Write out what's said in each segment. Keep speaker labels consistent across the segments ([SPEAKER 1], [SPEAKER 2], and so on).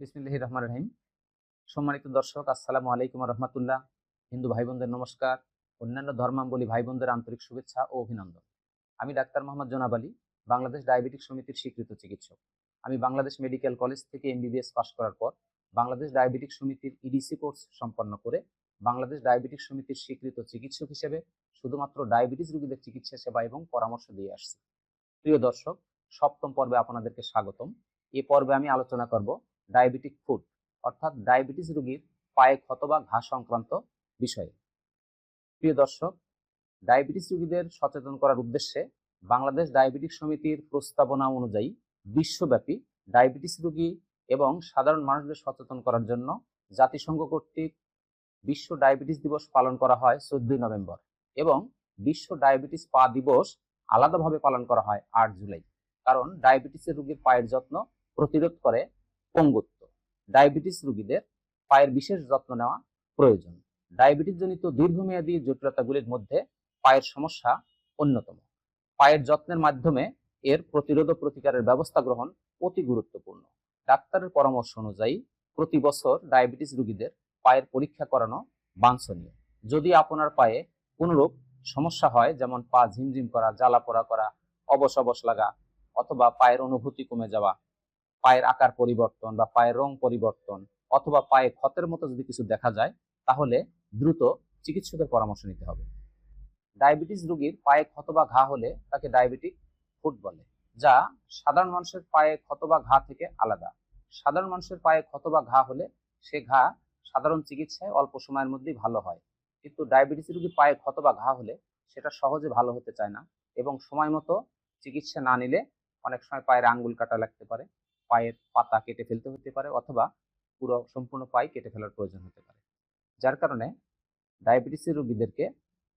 [SPEAKER 1] বিসমিল্লাহ রহমান রহিম। সম্মানিত দর্শক, আসসালামু আলাইকুম রহমতুল্লাহ। হিন্দু ভাই বোনদের নমস্কার, অন্যান্য ধর্মাবলী ভাই বোনদের আন্তরিক শুভেচ্ছা ও অভিনন্দন। আমি ডাক্তার মোহাম্মদ জনাব আলী, বাংলাদেশ ডায়াবেটিক সমিতির স্বীকৃত চিকিৎসক। আমি বাংলাদেশ মেডিকেল কলেজ থেকে এমবিবিএস পাশ করার পর বাংলাদেশ ডায়াবেটিক সমিতির ইডিসি কোর্স সম্পন্ন করে বাংলাদেশ ডায়াবেটিক সমিতির স্বীকৃত চিকিৎসক হিসেবে শুধুমাত্র ডায়াবেটিস রোগীদের চিকিৎসা সেবা এবং পরামর্শ দিয়ে আসছি। প্রিয় দর্শক, সপ্তম পর্বে আপনাদেরকে স্বাগতম। এ পর্বে আমি আলোচনা করব ডায়াবেটিক ফুড অর্থাৎ ডায়াবেটিস রোগীর পায়ে ক্ষত বা ঘা সংক্রান্ত বিষয়ে। প্রিয় দর্শক, ডায়াবেটিস রোগীদের সচেতন করার উদ্দেশ্যে বাংলাদেশ ডায়াবেটিক সমিতির প্রস্তাবনা অনুযায়ী বিশ্বব্যাপী ডায়াবেটিস রোগী এবং সাধারণ মানুষদের সচেতন করার জন্য জাতিসংঘ কর্তৃক বিশ্ব ডায়াবেটিস দিবস পালন করা হয় চোদ্দই নভেম্বর এবং বিশ্ব ডায়াবেটিস পা দিবস আলাদাভাবে পালন করা হয় আট জুলাই। কারণ ডায়াবেটিসের রোগীর পায়ের যত্ন প্রতিরোধ করে পঙ্গুত্ব। ডায়াবেটিস রোগীদের পায়ের বিশেষ যত্ন নেওয়া প্রয়োজন। ডায়াবেটিস জনিত দীর্ঘমেয়াদী জটিলতাগুলির মধ্যে পায়ের সমস্যা অন্যতম। পায়ের যত্নের মাধ্যমে এর প্রতিরোধ প্রতিকারের ব্যবস্থা গ্রহণ অতি গুরুত্বপূর্ণ। ডাক্তারের পরামর্শ অনুযায়ী, প্রতি বছর ডায়াবেটিস রোগীদের পায়ের পরীক্ষা করানো বাঞ্ছনীয়। যদি আপনার পায়ে কোনরূপ সমস্যা হয়, যেমন পা ঝিমঝিম করা, জ্বালা পোড়া করা, অবশ অবশ লাগা, অথবা পায়ের অনুভূতি কমে যাওয়া পায়ের আকার পরিবর্তন বা পায়ের রং পরিবর্তন অথবা পায়ে ক্ষতের মতো যদি কিছু দেখা যায়, তাহলে দ্রুত চিকিৎসকের পরামর্শ নিতে হবে। ডায়াবেটিস রোগীর পায়ে ক্ষত বা ঘা হলে তাকে ডায়াবেটিক ফুট বলে, যা সাধারণ মানুষের পায়ে ক্ষত বা ঘা থেকে আলাদা। সাধারণ মানুষের পায়ে ক্ষত বা ঘা হলে সে ঘা সাধারণ চিকিৎসায় অল্প সময়ের মধ্যেই ভালো হয়। কিন্তু ডায়াবেটিস রোগীর পায়ে ক্ষত বা ঘা হলে সেটা সহজে ভালো হতে চায় না এবং সময় মতো চিকিৎসা না নিলে অনেক সময় পায়ের আঙ্গুল কাটা লাগতে পারে। পায়ের পাতা কেটে ফেলতে হতে পারে অথবা পুরো সম্পূর্ণ পায়ে কেটে ফেলার প্রয়োজন হতে পারে। যার কারণে ডায়াবেটিসের রোগীদেরকে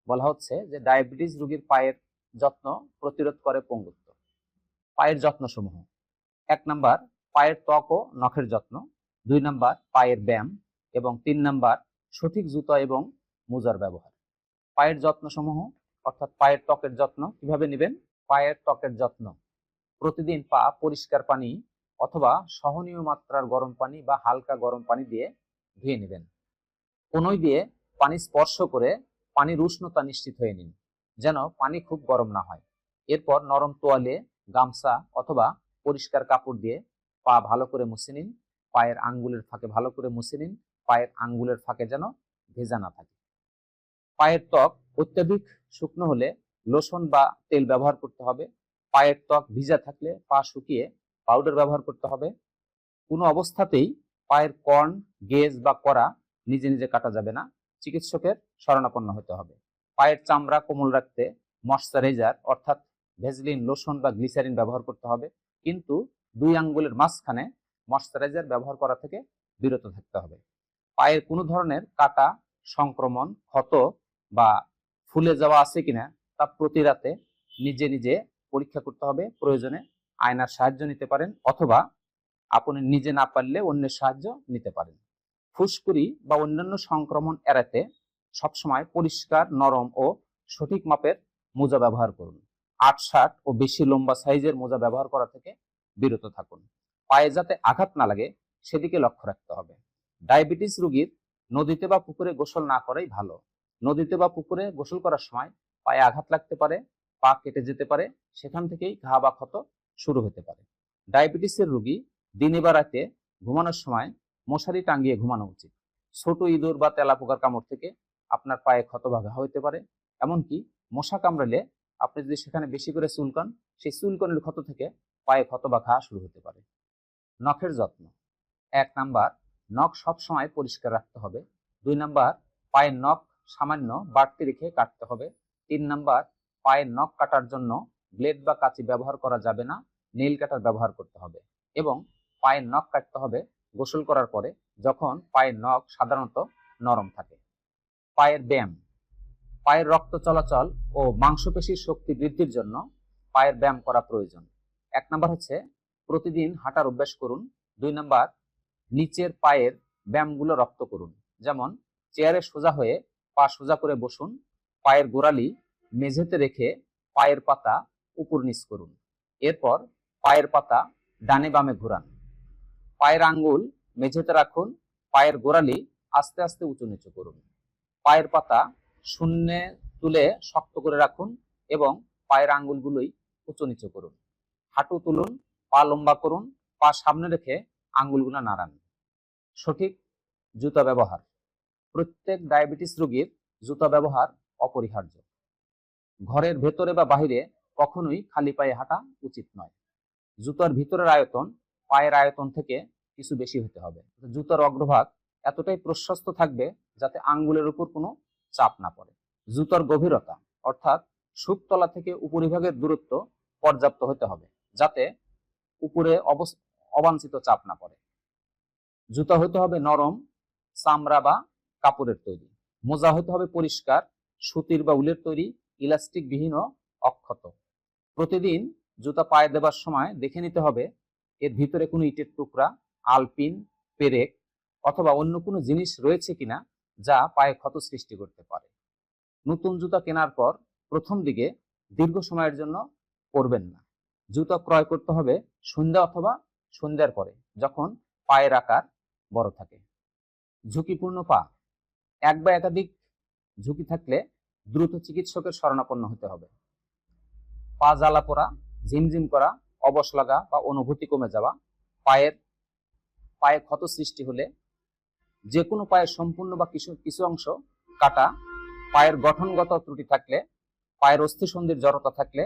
[SPEAKER 1] বলা হচ্ছে যে ডায়াবেটিস রোগীর পায়ের যত্ন প্রতিরোধ করে পঙ্গুত্ব। পায়ের যত্ন সমূহ এক নাম্বার, পায়ের ত্বক ও নখের যত্ন। দুই নাম্বার, পায়ের ব্যায়াম। এবং তিন নাম্বার, সঠিক জুতা এবং মোজার ব্যবহার। পায়ের যত্ন সমূহ অর্থাৎ পায়ের ত্বকের যত্ন কীভাবে নেবেন? পায়ের ত্বকের যত্ন। প্রতিদিন পা পরিষ্কার পানি অথবা সহনীয় মাত্রার গরম পানি বা হালকা গরম পানি দিয়ে ধুয়ে নেবেন। কোনোই দিয়ে পানি স্পর্শ করে পানির উষ্ণতা নিশ্চিত হয়ে নিন, যেন পানি খুব গরম না হয়। এরপর নরম তোয়ালে গামছা অথবা পরিষ্কার কাপড় দিয়ে পা ভালো করে মুছে নিন। পায়ের আঙ্গুলের ফাঁকে ভালো করে মুছে নিন। পায়ের আঙ্গুলের ফাঁকে যেন ভেজা না থাকে। পায়ের ত্বক অত্যাধিক শুকনো হলে লোশন বা তেল ব্যবহার করতে হবে। পায়ের ত্বক ভিজা থাকলে পা শুকিয়ে পাউডার ব্যবহার করতে হবে। কোনো অবস্থাতেই পায়ের কর্ন গেজ বা করা নিজে নিজে কাটা যাবে না। চিকিৎসকের শরণাপন্ন হতে হবে। পায়ের চামড়া কোমল রাখতে ময়শ্চারাইজার অর্থাৎ ভেজলিন, লোশন বা গ্লিসারিন ব্যবহার করতে হবে। কিন্তু দুই আঙ্গুলের মাঝখানে ময়শ্চারাইজার ব্যবহার করা থেকে বিরত থাকতে হবে। পায়ের কোনো ধরনের কাটা, সংক্রমণ, ক্ষত বা ফুলে যাওয়া আছে কিনা তা প্রতি রাতে নিজে নিজে পরীক্ষা করতে হবে। প্রয়োজনে আয়নার সাহায্য নিতে পারেন অথবা আপনি নিজে না পারলে অন্যের সাহায্য নিতে পারেন। ফুসকুড়ি বা অন্যান্য সংক্রমণ এড়াতে সবসময় পরিষ্কার, নরম ও সঠিক মাপের মোজা ব্যবহার করুন। আট ষাট ও বেশি লম্বা সাইজের মোজা ব্যবহার করা থেকে বিরত থাকুন। পায়ে যাতে আঘাত না লাগে সেদিকে লক্ষ্য রাখতে হবে। ডায়াবেটিস রোগীর নদীতে বা পুকুরে গোসল না করাই ভালো। নদীতে বা পুকুরে গোসল করার সময় পায়ে আঘাত লাগতে পারে, পা কেটে যেতে পারে, সেখান থেকেই ঘা বা ক্ষত শুরু হতে পারে। ডায়াবেটিসের রোগী দিনে বা রাতে ঘুমানোর সময় মশারি টাঙ্গিয়ে ঘুমানো উচিত। ছোট ইঁদুর বা তেলাপোকার কামড় থেকে আপনার পায়ে ক্ষত বা ঘা হতে পারে। এমনকি মশা কামড়ালে আপনি যদি সেখানে বেশি করে চুলকান সেই চুলকনের ক্ষত থেকে পায়ে ক্ষত শুরু হতে পারে। নখের যত্ন। এক নাম্বার, নখ সবসময় পরিষ্কার রাখতে হবে। দুই নাম্বার, পায়ের নখ সামান্য বাড়তি রেখে কাটতে হবে। তিন নাম্বার, পায়ের নখ কাটার জন্য ব্লেড বা কাঁচি ব্যবহার করা যাবে না নীল কাটার ব্যবহার করতে হবে এবং পায়ের নখ কাটতে হবে গোসল করার পরে যখন পায়ের নখ সাধারণত নরম থাকে। পায়ের ব্যায়াম, পায়ের রক্ত চলাচল ও মাংসপেশির শক্তি বৃদ্ধির জন্য পায়ের ব্যায়াম করা প্রয়োজন। এক নাম্বার হচ্ছে প্রতিদিন হাঁটার অভ্যাস করুন। দুই নাম্বার, নিচের পায়ের ব্যায়ামগুলো রক্ত করুন। যেমন চেয়ারে সোজা হয়ে পা সোজা করে বসুন, পায়ের গোড়ালি মেঝেতে রেখে পায়ের পাতা উপর নিচ করুন। এরপর পায়ের পাতা ডানে বামে ঘোরান। পায়ের আঙ্গুল মেঝেতে রাখুন, পায়ের গোড়ালি আস্তে আস্তে উঁচু নিচু করুন। পায়ের পাতা শূন্যে তুলে শক্ত করে রাখুন এবং পায়ের আঙ্গুলগুলোই উঁচু নিচু করুন। হাঁটু তুলুন, পা লম্বা করুন, পা সামনে রেখে আঙ্গুলগুলো নাড়ান। সঠিক জুতা ব্যবহার। প্রত্যেক ডায়াবেটিস রোগীর জুতা ব্যবহার অপরিহার্য। ঘরের ভেতরে বা বাহিরে কখনোই খালি পায়ে হাঁটা উচিত নয়। জুতার ভিতরের আয়তন পায়ের আয়তন থেকে কিছু বেশি হতে হবে। জুতার অগ্রভাগ এতটাই প্রশস্ত থাকবে যাতে আঙ্গুলের উপর কোনো চাপ না পড়ে। জুতার গভীরতা, অর্থাৎ সুপতলা থেকে উপরিভাগের দূরত্ব পর্যাপ্ত হতে হবে যাতে উপরে অবাঞ্ছিত চাপ না পড়ে। জুতা হতে হবে নরম, চামড়া বা কাপড়ের তৈরি। মোজা হতে হবে পরিষ্কার, সুতির বা উলের তৈরি ইলাস্টিক বিহীন অক্ষত। প্রতিদিন জুতা পায়ে দেবার সময় দেখে নিতে হবে এর ভিতরে কোনো ইটের টুকরা, আলপিন, পেরেক অথবা অন্য কোনো জিনিস রয়েছে কিনা যা পায়ে ক্ষত সৃষ্টি করতে পারে। নতুন জুতা কেনার পর প্রথম দিকে দীর্ঘ সময়ের জন্য পরবেন না। জুতা ক্রয় করতে হবে সন্ধ্যা অথবা সন্ধ্যার পরে, যখন পায়ের আকার বড় থাকে। ঝুঁকিপূর্ণ পা। এক বা একাধিক ঝুঁকি থাকলে দ্রুত চিকিৎসকের শরণাপন্ন হতে হবে। পা জ্বালা পোড়া ঝিমঝিম করা, অবশ লাগা বা অনুভূতি কমে যাওয়া, পায়ের, পায়ে ক্ষত সৃষ্টি হলে যে কোনো পায়ের সম্পূর্ণ বা কিছু কিছু অংশ কাটা, পায়ের গঠনগত ত্রুটি থাকলে, পায়ের অস্থিসন্ধির জড়তা থাকলে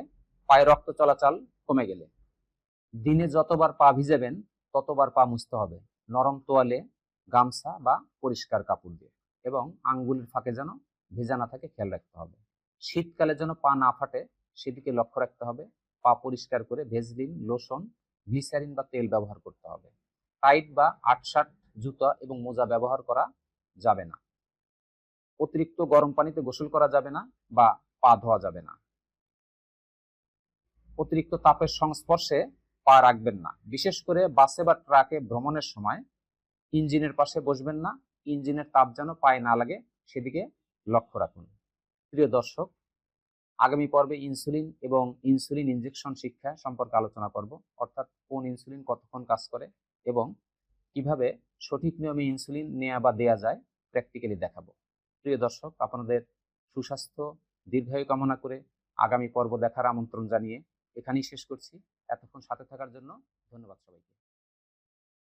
[SPEAKER 1] পায়ে রক্ত চলাচল কমে গেলে। দিনে যতবার পা ভিজাবেন, ততবার পা মুছতে হবে। নরম তোয়ালে গামছা বা পরিষ্কার কাপড় দিয়ে এবং আঙ্গুলের ফাঁকে যেন ভেজা না থাকে, খেয়াল রাখতে হবে। শীতকালে যেন পা না ফাটে সেদিকে লক্ষ্য রাখতে হবে। পা পরিষ্কার করে ভেজলিন, লোশন, গ্লিসারিন বা তেল ব্যবহার করতে হবে। টাইট বা আটশাট জুতা এবং মোজা ব্যবহার করা যাবে না। অতিরিক্ত গরম পানিতে গোসল করা যাবে না বা পা ধোয়া যাবে না। অতিরিক্ত তাপের সংস্পর্শে পা রাখবেন না। বিশেষ করে বাসে বা ট্রাকে ভ্রমণের সময় ইঞ্জিনের পাশে বসবেন না। ইঞ্জিনের তাপ যেন পায়ে না লাগে, সেদিকে লক্ষ্য রাখুন। প্রিয় দর্শক আগামী পর্বে ইনসুলিন এবং ইনসুলিন ইনজেকশন শিক্ষা সম্পর্কে আলোচনা করব, অর্থাৎ কোন ইনসুলিন কতক্ষণ কাজ করে এবং কীভাবে সঠিক নিয়মে ইনসুলিন নেওয়া বা দেয়া যায় প্র্যাকটিক্যালি দেখাবো। প্রিয় দর্শক, আপনাদের সুস্বাস্থ্য, দীর্ঘায়ু কামনা করে আগামী পর্ব দেখার আমন্ত্রণ জানিয়ে এখানেই শেষ করছি। এতক্ষণ সাথে থাকার জন্য ধন্যবাদ সবাইকে।